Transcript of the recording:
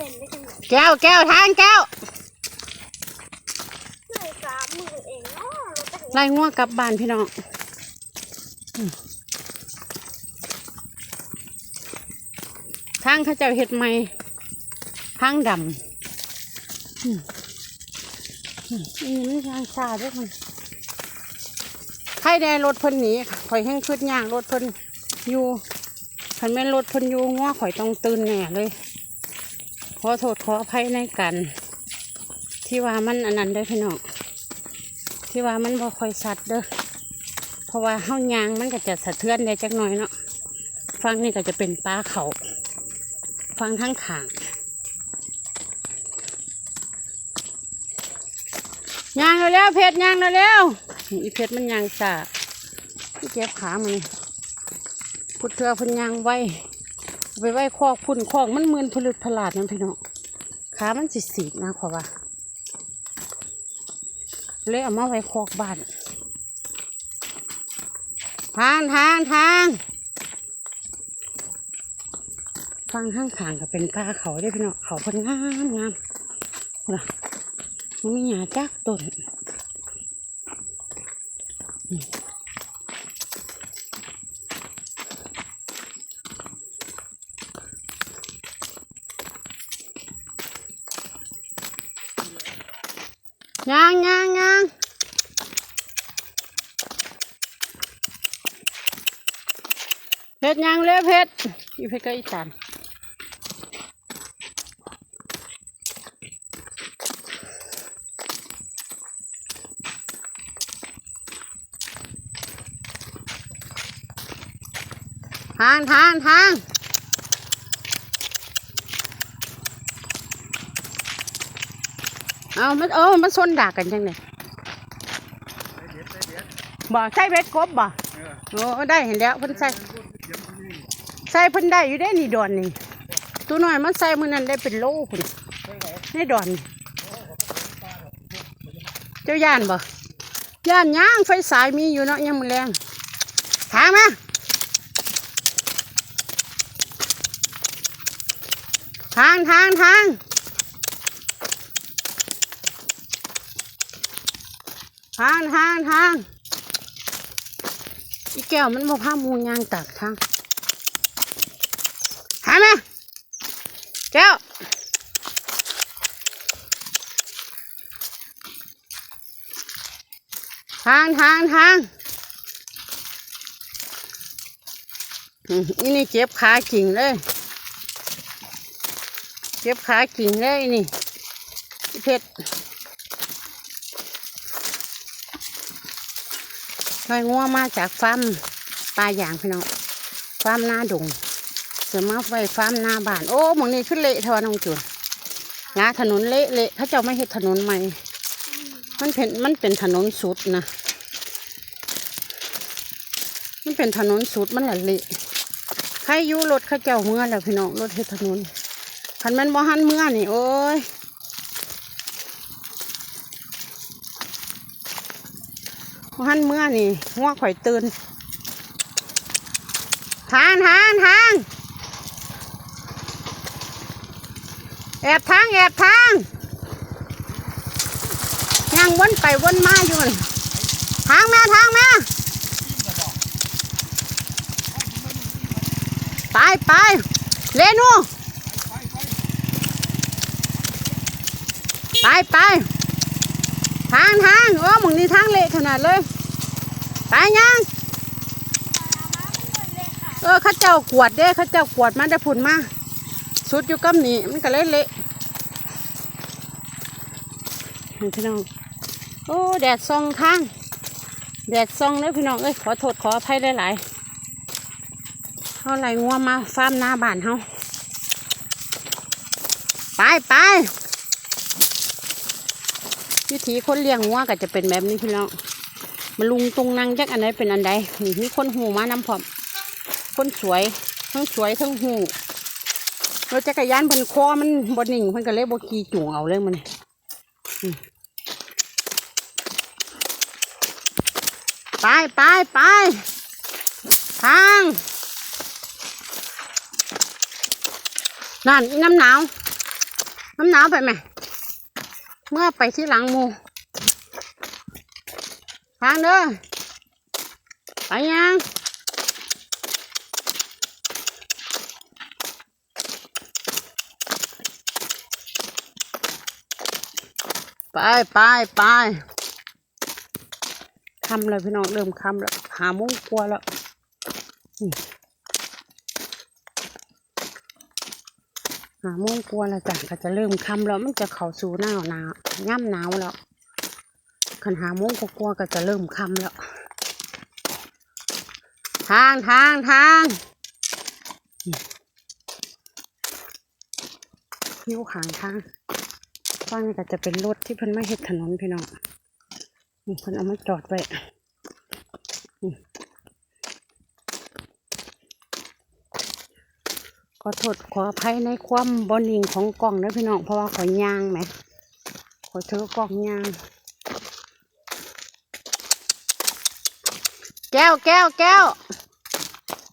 เป็นได้ยังไงแก้วแก้วทางแก้วเหนื่อยสามมือเองเนาะเราจะเห็นไล่ง่วงกลับบ้านพี่น้องอืมทางเขาเจ้าเห็ดใหม่ทางดำอืมอืมอันนี้มันทางชาด้วยมันใครได้รถเพิ่นหนีข่อยแห้งขึ้นย่างรถเพิ่นอยู่คันแม่นรถเพิ่นอยู่ง่วข่อยต้องตื่นแน่เลย ขอโทษขออภัยในกันที่ว่ามันอันนั้นได้อพี่น้องที่ว่ามันบ่ค่อยสัดเด้อเพราะว่าเฮายางมันก็จะสะเทือนได้จักหน่อยเนาะฟังนี่ก็จะเป็นปลาเขาฟังทั้งขางยางเร็วเพชรยางเร็วอีเพชรมันยางสาที่เจ็บขามันพุดเทือพุ่นยางไว้ ไปไว้คอกพุ่นคอกมันมืนผลึกผลาดนั่นพี่น้องขามันสิสีนะขอว่าเลยเอามาไว้คอกบ้านทางทางทางฟังข้างขางก็เป็นกาเขาได้พี่น้องเขาพิ่นงามงามนะมันมีหญ้าจักต้น ยางยางยางเพชรยางเลยเพชรอีเพชรก็อีสานทางทางทาง เอามันเออมันซนด่ากันจังเลยบ่ใช่เบ็ดกบบ่โอ้ได้เห็นแล้วเพิ่นใส่ใส่เพิ่นได้อยู่ได้นี่ดอนนี่ตัวน้อยมันใส่มือนั้นได้เป็นโลพุ่นในดอนนี่เจ้าย่านบ่ย่านย่างไฟสายมีอยู่เนาะยังมือแรงถางมาทางทางทาง ทางทางทางอีแก้วมันบ่พาหมูยางตักทางหาไหมแก้วทางทางทางอืมอีนี่เจ็บขากิ่งเลย เจ็บขากิ่งเลยนี่เพชร ลอยงัวมาจากฟาร์มปลาอย่างพี่น้องฟาร์มหน้าดงเสือมาไว้ฟาร์มหน้าบ้าน โอ้หมองนี้ขึ้นเละทวนองจุนงาถนนเละเละเขาเจ้าไม่เห็นถนนใหม่ มันเป็นมันเป็นถนนสุดนะ มันเป็นถนนสุดมันแหละเละใครยู่รถเขาเจ้าเมื่อแล้วพี่น้องรถเฮ็ดถนนคันแมันบ่หันเมื่อนี่โอ้ย หันเมื่อนี่หัวข่อยตื่นทางทางทางแอบทางแอบทางยังวนไปวนมาอยู่นทางแม่ทางแม่ไปไปเรนูไปไป ทางทางโอ้หมึงนี่ทางเละขนาดเลยไปยังเออข้าเจ้ากวดเด้ข้าเจ้ากวดมาได้ผุนมาสุดอยู่กับนี่มันก็เละเละพี่น้องโอ้แดดส่องทาง แดดส่องเลยพี่น้องเอ้ยขอโทษขออภัยหลายๆเขาไหลงัวมาฟาร์มหน้าบ้านเขาไปไป วิธีคนเลี้ยงวัวก็จะเป็นแบบนี้พี่น้องมาลุงตรงนางจักอันไหนเป็นอันใดนี่มีคนหูมาน้ำพร้อมคนสวยทั้งสวยทั้งหูรถจักรยานเพิ่นคอมันบนนิ่งเพิ่นก็เลยบขี่จูงเอาเลยมันไปไปไปทางนั่นอีน้ำหนาวน้ำหนาวไปไหม เมื่อไปที่หลังมูทางเด้อไปยังไปไปไปคำเลยพี่น้องเริ่มคำแล้วหาโมุ้งกลัวแล้วอืม หาโมงกลัวแล้วจ้ะก็จะเริ่มคำแล้วมันจะเข้าสู่หนาวหนาวย่ำหนาวแล้วขันหาโมงกลัวก็จะเริ่มคำแล้ว ทางทางทางนิ้วขางทางฟังก็จะเป็นรถที่เพิ่นมาเฮ็ดถนนพี่น้องนี่เพิ่นเอามาจอดไว้ ขอโทษขออภัยในความบอนิ่งของกล่องนะพี่น้องเพราะว่าขอย่างไหมขอเธอกล่องยาง แก้วแก้วแก้ว